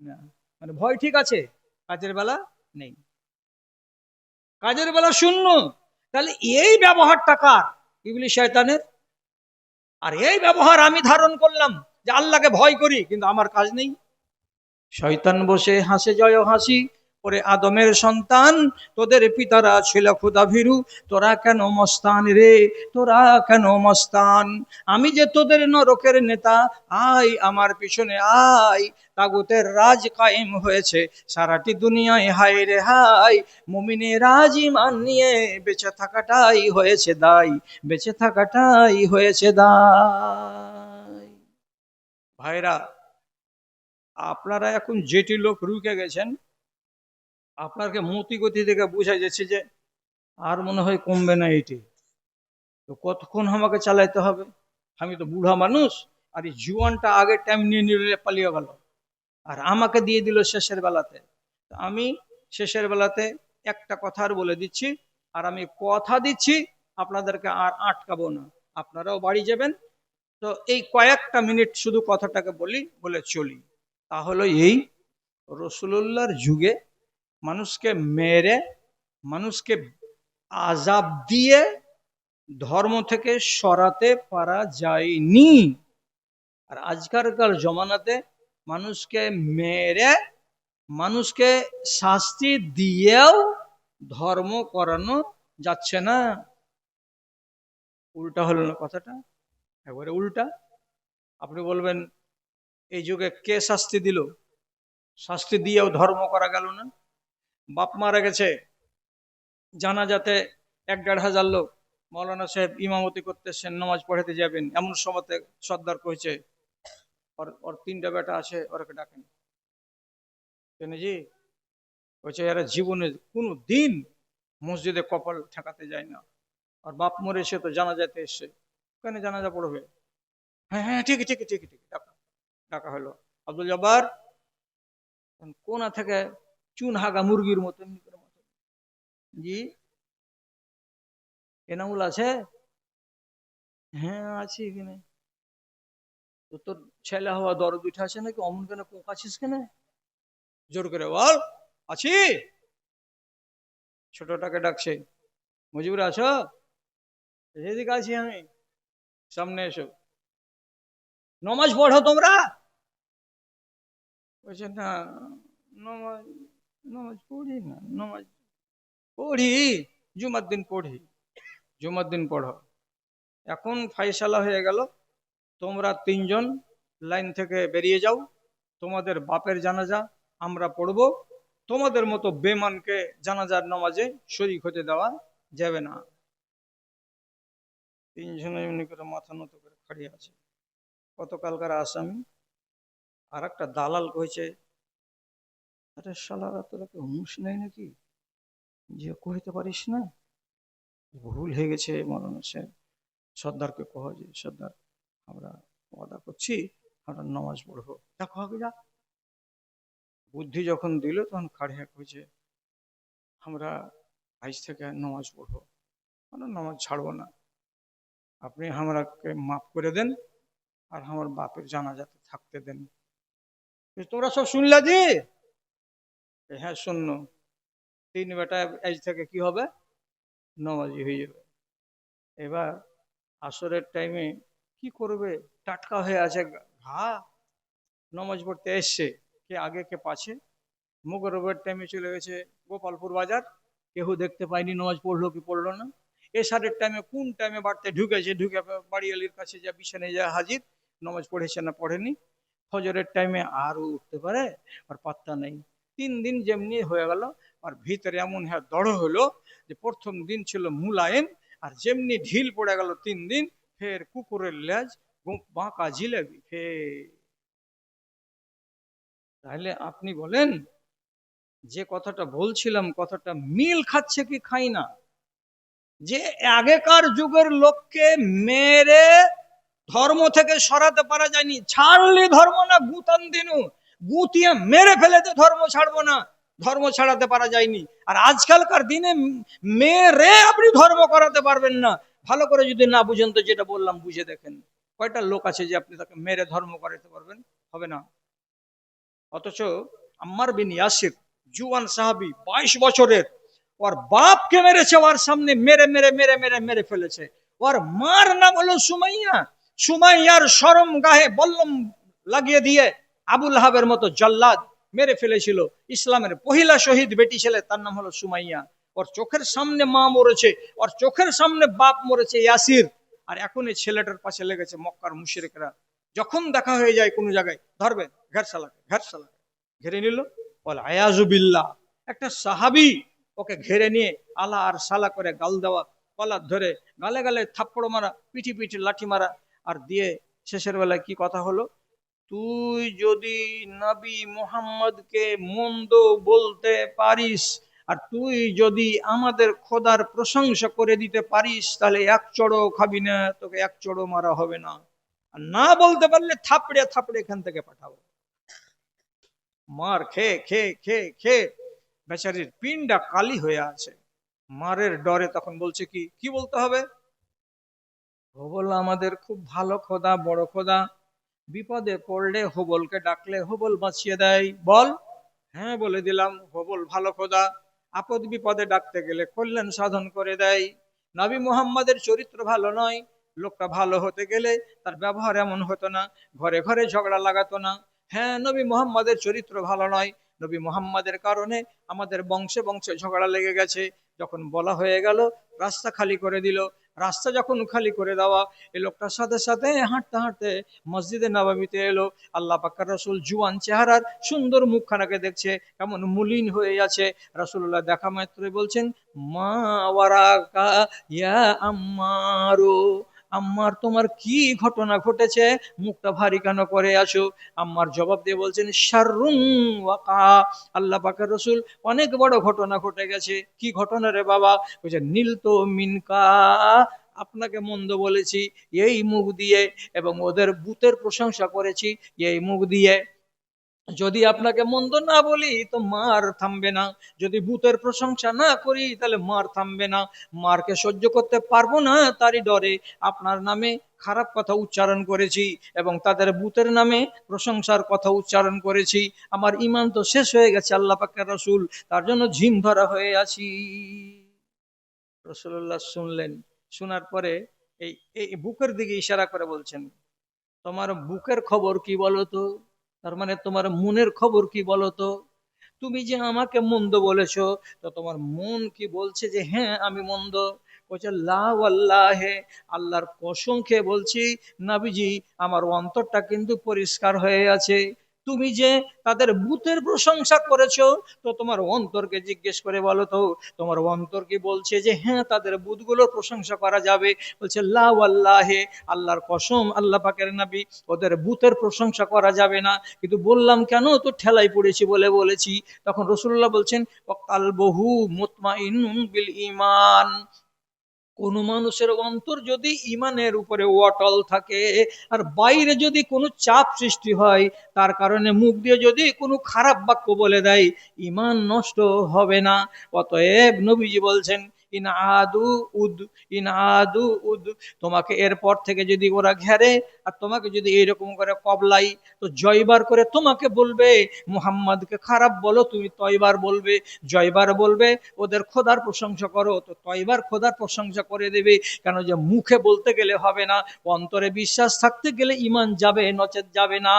না। মানে ভয় ঠিক আছে, কাজের বেলা নেই। কাজের বেলা শূন্য। তাহলে এই ব্যবহারটা কার? ইবলি শয়তানের। আর এই ব্যবহার আমি ধারণ করলাম যে আল্লাহকে ভয় করি, কিন্তু আমার কাজ নেই। শয়তান বসে হাসে জয় হাসি। ওরে আদমের সন্তান, তোদের পিতারা ছিল ক্ষুদা ভীরু তোরা কেন মস্তান রে? তোরা কেন মস্তান? আমি যে তোদের নরকের নেতা আয় আমার পিছনে আয় তাগুতের রাজ কায়েম হয়েছে, সারাটি দুনিয়ায় হায় রে হায়। মুমিনে রাজ ইমান নিয়ে বেঁচে থাকাটাই হয়েছে দায়, বেঁচে থাকাটাই হয়েছে দায়। ভাইরা, আপনারা এখন যেটি লোক রুকে গেছেন আপনাকে মতি গতি থেকে বোঝা যাচ্ছে যে আর মনে হয় কমবে না এটি তো কতক্ষণ আমাকে চালাইতে হবে? আমি তো বুড়া মানুষ, আর এই জীবনটা আগের টাইম নিয়ে নিলে পালিয়ে গেল। আর আমাকে দিয়ে দিল শেষের বেলাতে। আমি শেষের বেলাতে একটা কথা আর বলে দিচ্ছি, আর আমি কথা দিচ্ছি, আপনাদেরকে আর আটকাবো না। আপনারাও বাড়ি যাবেন। তো এই কয়েকটা মিনিট শুধু কথাটাকে বলি, বলে চলি। তাহলে এই রসুল্লাহর যুগে মানুষকে মেরে, মানুষকে আজাব দিয়ে ধর্ম থেকে সরাতে পারা যায়নি। আর আজকালকার জমানাতে মানুষকে মেরে, মানুষকে শাস্তি দিয়েও ধর্ম করানো যাচ্ছে না। উল্টা হলো না কথাটা? একবারে উল্টা। আপনি বলবেন, এই যুগে কে শাস্তি দিল? শাস্তি দিয়েও ধর্ম করা গেল না? বাপ মারা গেছে। জানা যাতে এক দেড় হাজার লোক মৌলানা সাহেব ইমামতি করতেছেন, নামাজ পড়াতে যাবেন, এমন সময়তে সর্দার কইছে, ওর ওর তিনটা বেটা আছে, ওরকে ডাকেন। কেন জি? কইছে, এরা জীবনে কোনো দিন মসজিদে কপাল ঠেকাতে যায় না। আর বাপ মরে সে তো জানা যাতে এসছে। কেন জানাজা পড়বে? হ্যাঁ হ্যাঁ ঠিক ঠিক ঠিক ঠিক ডাকা ডাকা হলো। আব্দুল জব্বার কোনা থেকে চুন হাগা মুরগির মতো, এমনি করে জি? এনামুল আছে? হ্যাঁ আছি এখানে। তো তোর ছেলে হওয়া দরদ উঠে আছে নাকি? অমন কেন কোক আছিস কেন জোর করে বল, আছি? ছোটটাকে ডাকছে। মুজিবুর আছো? এদিকে আছি আমি। সামনে এসো। নমাজ পড়ো তোমরা? বলছে, না, নমাজ নমাজ পড়ি না, নমাজ পড়ি, জুমার দিন পড়ি, জুমার দিন পড়ো। এখন ফাইসালা হয়ে গেল, তোমরা তিনজন লাইন থেকে বেরিয়ে যাও, তোমাদের বাপের জানাজা আমরা পড়ব, তোমাদের মতো বেমানকে জানাজার নামাজে শরিক হতে দেওয়া যাবে না। তিনজনে এমনি করে মাথা নত করে খাড়িয়ে আছে। গতকালকার আসামি আর একটা দালাল কইছে আরে শালারা তোরা কি হুঁশ নেই নাকি? যে কইতে পারিস না। ভুল হয়ে গেছে মরণ সাহেব সর্দারকে কহ যে, সর্দার, আমরা ওয়াদা করছি, আমরা নামাজ পড়ব। দেখো আগে যা। বুদ্ধি যখন দিল, তখন খাড়িয়া হয়েছে। আমরা আজ থেকে নামাজ পড়ব। আমরা নামাজ ছাড়বো না। আপনি আমরাকে মাফ করে দেন আর আমার বাপের জানাজাতে থাকতে দেন। এ তোমরা সব শুনলা যে হ্যাঁ শূন্য। তিন বেটা আজ থেকে কি হবে? নমাজি হয়ে যাবে। এবার আসরের টাইমে কি করবে? টাটকা হয়ে আছে ঘা। নমাজ পড়তে এসছে। কে আগে, কে পাছে? মুগরবের টাইমে চলে গেছে গোপালপুর বাজার। কেউ দেখতে পায়নি নমাজ পড়ল কি পড়ল না? এসারের টাইমে কোন টাইমে বাড়তে ঢুকেছে? ঢুকে বাড়িয়ালির কাছে যা বিছানায় যা হাজির, নমাজ পড়েছে না পড়েনি? ফজরের টাইমে আরও উঠতে পারে? আর পাত্তা নেই। তিন দিন যেমনি হয়ে গেল, আর ভিতরে এমন হ্যাঁ দড় হলো যে প্রথম দিন ছিল মুলায়েম, আর যেমনি ঢিল পড়ে গেল তিন দিন, ফের কুকুরের লেজ বাঁকা জিলেবি, ফের। তাহলে আপনি বলেন, যে কথাটা বলছিলাম, কথাটা মিল খাচ্ছে কি খাই না? যে আগেকার যুগের লোককে মেরে ধর্ম থেকে সরাতে পারা যায়নি, ছাড়লি ধর্ম না গুতান দিনু। গুতিয়ে মেরে ফেলেতে ধর্ম ছাড়বো না। ধর্ম ছাড়াতে পারা যায়নি। আর আজকালকার দিনে মেরে আপনি ধর্ম করাতে পারবেন না। ভালো করে যদি না বুঝেন তো যেটা বললাম, বুঝে দেখেন। কয়টা লোক আছে যে আপনি তাকে মেরে ধর্ম করাতে পারবেন? হবে না। অথচ আম্মার বিন ইয়াসির, জুয়ান সাহাবি, বাইশ বছরের, ওর বাপকে মেরেছে, ওর সামনে মেরে মেরে মেরে মেরে মেরে ফেলেছে। ওর মার নাম হলো সুমাইয়া। সুমাইয়ার সরম গায়ে বল্লম লাগিয়ে দিয়ে আবুল হাবের মতো জল্লাদ মেরে ফেলেছিল। ইসলামের পহিলা শহীদ বেটি ছেলে, তার নাম হলো সুমাইয়া। ওর চোখের সামনে মা মরেছে, ওর চোখের সামনে বাপ মরেছে ইয়াসির। আর এখন এই ছেলেটার পাশে লেগেছে মক্কার মুশরিকরা। যখন দেখা হয়ে যায় কোনো জায়গায়, ধরবে, ঘের সালাকে, ঘের নিল বল আয়াজুবিল্লাহ একটা সাহাবি ওকে ঘেরে নিয়ে আলা আর সালা করে গাল দেওয়া কলার ধরে গালে গালে থাপ্পড় মারা, পিঠি পিঠি লাঠি মারা, আর দিয়ে শেষের বেলায় কি কথা হলো? তুই যদি নবী মোহাম্মদকে মন্দ বলতে পারিস, আর তুই যদি আমাদের খোদার প্রশংসা করে দিতে পারিস, তাহলে এক চড়ো খাবি না, তোকে এক চড়ো মারা হবে না। আর না বলতে পারলে থাপড়ে থাপড়ে এখান থেকে পাঠাবো। মার খেয়ে খেয়ে খেয়ে খেয়ে বেচারির পিনটা কালি হয়ে আছে। মারের ডরে তখন বলছে কি কি বলতে হবে? হবল আমাদের খুব ভালো খোদা, বড় খোদা। বিপদে পড়লে হবলকে ডাকলে হবল বাঁচিয়ে দেয়। বল। হ্যাঁ বলে দিলাম, হবল ভালো খোদা। আপদ বিপদে ডাকতে গেলে কল্যাণ সাধন করে দেয়। নবী মোহাম্মদের চরিত্র ভালো নয়। লোকটা ভালো হতে গেলে তার ব্যবহার এমন হতো না। ঘরে ঘরে ঝগড়া লাগাতো না। হ্যাঁ নবী মোহাম্মদের চরিত্র ভালো নয়। নবী মোহাম্মদের কারণে আমাদের বংশে বংশে ঝগড়া লেগে গেছে। যখন বলা হয়ে গেল, রাস্তা খালি করে দিল। রাস্তা যখন খালি করে দেওয়া এই লোকটার সাথে সাথে হাঁটতে হাঁটতে মসজিদে নবাবিতে এলো। আল্লাহ পাক্কার রসুল জুয়ান চেহারার সুন্দর মুখখানাকে দেখছে, কেমন মুলিন হয়ে আছে। রসুল্লাহ দেখা মাত্রই বলছেন, মা ওয়ারাকা ইয়া আম্মারু। আম্মার, তোমার কি ঘটনা ঘটেছে? মুখটা ভারী কেন করে আসো আম্মার জবাব দিয়ে বলছেন শারুং ওয়াকা। আল্লাহ পাকের রসুল অনেক বড় ঘটনা ঘটে গেছে। কি ঘটনা রে বাবা? বলছে, নীল তো মিনকা। আপনাকে মন্দ বলেছি, এই মুখ দিয়ে এবং ওদের বুতের প্রশংসা করেছি, এই মুখ দিয়ে। যদি আপনাকে মন্দ না বলি, তো মার থামবে না। যদি ভূতের প্রশংসা না করি, তাহলে মার থামবে না। মারকে সহ্য করতে পারব না, তারই ডরে আপনার নামে খারাপ কথা উচ্চারণ করেছি এবং তাদের ভূতের নামে প্রশংসার কথা উচ্চারণ করেছি। আমার ইমান তো শেষ হয়ে গেছে, আল্লাহ পাকের রসুল। তার জন্য ঝিম ধরা হয়ে আছি। রসুল্লাহ শুনলেন, শোনার পরে এই এই বুকের দিকে ইশারা করে বলছেন, তোমার বুকের খবর কি বলো তো? তার মানে তোমার মনের খবর কি বলো তো তুমি যে আমাকে মন্দ বলেছ, তো তোমার মন কি বলছে যে হ্যাঁ আমি মন্দ। বলছে লা আল্লাহে আল্লাহর কসম খেয়ে বলছি, নাবিজি, আমার অন্তরটা কিন্তু পরিষ্কার হয়ে আছে। তুমি যে তাদের বুথের প্রশংসা করেছ, তো তোমার অন্তরকে জিজ্ঞেস করে বলো তো, তোমার অন্তর কি বলছে যে হ্যাঁ তাদের বুথগুলোর প্রশংসা করা যাবে। বলছে লা আল্লাহে, আল্লাহর কসম, আল্লাহ পাকের নাবি, ওদের বুথের প্রশংসা করা যাবে না। কিন্তু বললাম, কেন? তো ঠেলাই পড়েছি বলে বলেছি। তখন রসুল্লাহ বলছেন কাল বহু মুতমা বিল ইমান কোন মানুষের অন্তর যদি ইমানের উপরে অটল থাকে, আর বাইরে যদি কোনো চাপ সৃষ্টি হয়, তার কারণে মুখ দিয়ে যদি কোনো খারাপ বাক্য বলে দেয়, ইমান নষ্ট হবে না। অতএব নবীজি বলছেন ইন আদু উদ ইন আদু উদ। তোমাকে এরপর থেকে যদি ওরা ঘেরে, আর তোমাকে যদি এইরকম করে কবলাই, তো জয়বার করে তোমাকে বলবে, মুহাম্মদকে খারাপ বলো, তুমি তয়বার বলবে। জয়বার বলবে, ওদের খোদার প্রশংসা করো। তো তয়বার খোদার প্রশংসা করে দেবে, কেন যে মুখে বলতে গেলে হবে না, অন্তরে বিশ্বাস থাকতে গেলে ইমান যাবে, নচেত যাবে না।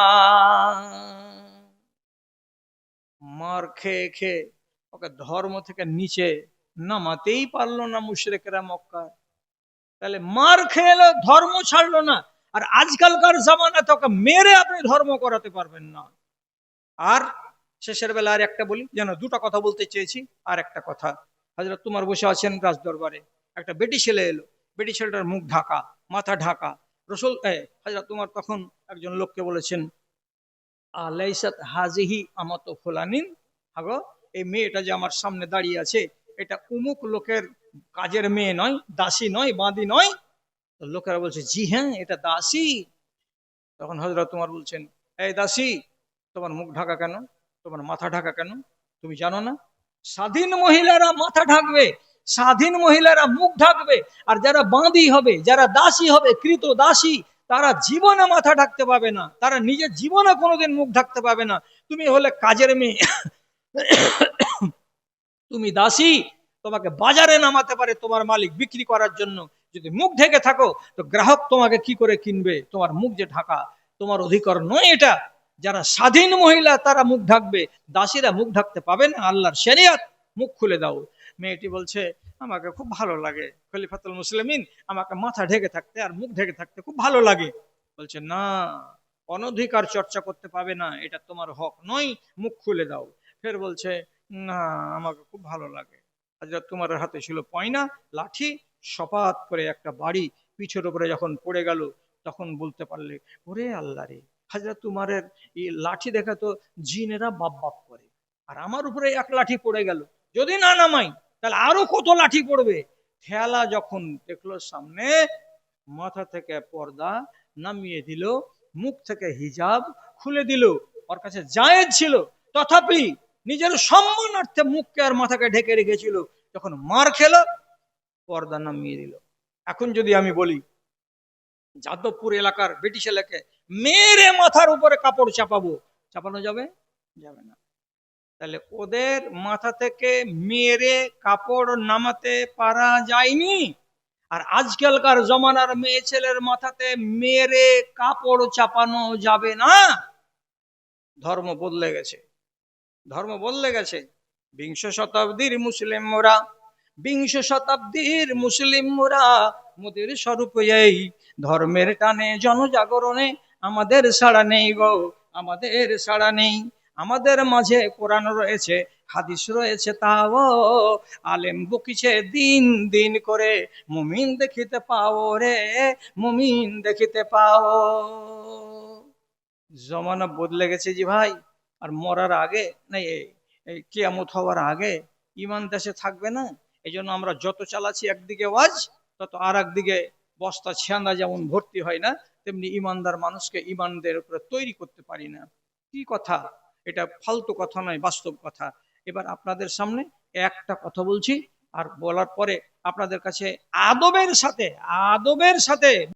মার খেয়ে খেয়ে ওকে ধর্ম থেকে নিচে নামাতেই পারল না মুশরেকেরা মক্কা তাহলে মার খেয়ে এলো ধর্ম ছাড়লো না। আর আজকালকার জামানা তোকে মেরে আপনি ধর্ম করাতে পারবেন না। আর শেষের বেলা আর একটা বলি, যেন দুটো কথা বলতে চেয়েছি, আর একটা কথা। হাজরা তোমার বসে আছেন রাজ দরবারে একটা বেটি ছেলে এলো। বেটি ছেলেটার মুখ ঢাকা, মাথা ঢাকা। রসুল হাজরা তোমার তখন একজন লোককে বলেছেন, আলাইসাত হাজিহি আমাত ফোলানিন? হাগো, এই মেয়েটা যে আমার সামনে দাঁড়িয়ে আছে এটা উমুক লোকের কাজের মেয়ে নয়, দাসী নয় বাঁধি নয়। লোকেরা বলছে, জি হ্যাঁ এটা দাসী। তখন হজরত তোমার বলছেন, এই দাসী, তোমার মুখ ঢাকা কেন? তোমার মাথা ঢাকা কেন? তুমি জানো না? স্বাধীন মহিলারা মাথা ঢাকবে, স্বাধীন মহিলারা মুখ ঢাকবে, আর যারা বাঁধি হবে, যারা দাসী হবে, কৃত দাসী, তারা জীবনে মাথা ঢাকতে পাবে না। তারা নিজের জীবনে কোনোদিন মুখ ঢাকতে পাবে না। তুমি হলে কাজের মেয়ে। তুমি দাসী, তোমাকে বাজারে নামাতে পারে তোমার মালিক বিক্রি করার জন্য। যদি মুখ ঢেকে থাকো, তো গ্রাহক তোমাকে কি করে কিনবে? তোমার মুখ যে ঢাকা, তোমার অধিকার নয় এটা। যারা স্বাধীন মহিলা, তারা মুখ ঢাকবে। দাসীরা মুখ ঢাকতে পাবে না, আল্লাহর শরিয়াত। মুখ খুলে দাও। মেয়েটি বলছে, আমাকে খুব ভালো লাগে, খলিফাতুল মুসলিমিন। আমাকে মাথা ঢেকে থাকতে আর মুখ ঢেকে থাকতে খুব ভালো লাগে। বলছে, না, অনধিকার চর্চা করতে পাবে না, এটা তোমার হক নয়, মুখ খুলে দাও। ফের বলছে না, আমাকে খুব ভালো লাগে। হাজরত তোমার হাতে ছিল পয়না, লাঠি, সপাত করে একটা বাড়ি। পিছের উপরে যখন পড়ে গেল, তখন বলতে পারলে, ওরে আল্লাহ রে হাজরত তোমারের এই লাঠি দেখা তো জিনেরা বাপ বাপ করে। আর আমার উপরে এক লাঠি পড়ে গেল। যদি না নামাই, তাহলে আরও কত লাঠি পড়বে? ঠেলা যখন দেখল সামনে, মাথা থেকে পর্দা নামিয়ে দিল, মুখ থেকে হিজাব খুলে দিল। ওর কাছে জায়েজ ছিল। তথাপি নিজের সম্মানার্থে মুখকে আর মাথাকে ঢেকে রেখেছিল। যখন মার খেল, পর্দা নামিয়ে দিল। এখন যদি আমি বলি, যাদবপুর এলাকার ব্রিটিশ এলাকায় মেরে মাথার উপরে কাপড় চাপাবো, চাপানো যাবে? যাবে না। তাহলে ওদের মাথা থেকে মেরে কাপড় নামাতে পারা যায়নি। আর আজকালকার জমানার মেয়ে ছেলের মাথাতে মেরে কাপড় চাপানো যাবে না। ধর্ম বদলে গেছে। ধর্ম বদলে গেছে, বিংশ শতাব্দীর মুসলিম মোরা বিংশ শতাব্দীর মুসলিম মোরা মোদের স্বরূপ এই ধর্মের টানে, জনজাগরণে আমাদের সাড়া নেই গো, আমাদের সাড়া নেই। আমাদের মাঝে কোরআন রয়েছে, হাদিস রয়েছে তাও, আলেম বকিছে দিন দিন করে, মুমিন দেখিতে পাও রে, মুমিন দেখিতে পাও। জমানা বদলে গেছে জি ভাই। আর মরার আগে না কেয়ামত হওয়ার আগে ইমান দেশে থাকবে না এই জন্য আমরা যত চালাচ্ছি একদিকে ওয়াজ, তত আর একদিকে বস্তা ছেঁদা যেমন ভর্তি হয় না, তেমনি ইমানদার মানুষকে ইমানদের উপরে তৈরি করতে পারি না। কি কথা? এটা ফালতু কথা নয়, বাস্তব কথা। এবার আপনাদের সামনে একটা কথা বলছি, আর বলার পরে আপনাদের কাছে আদবের সাথে আদবের সাথে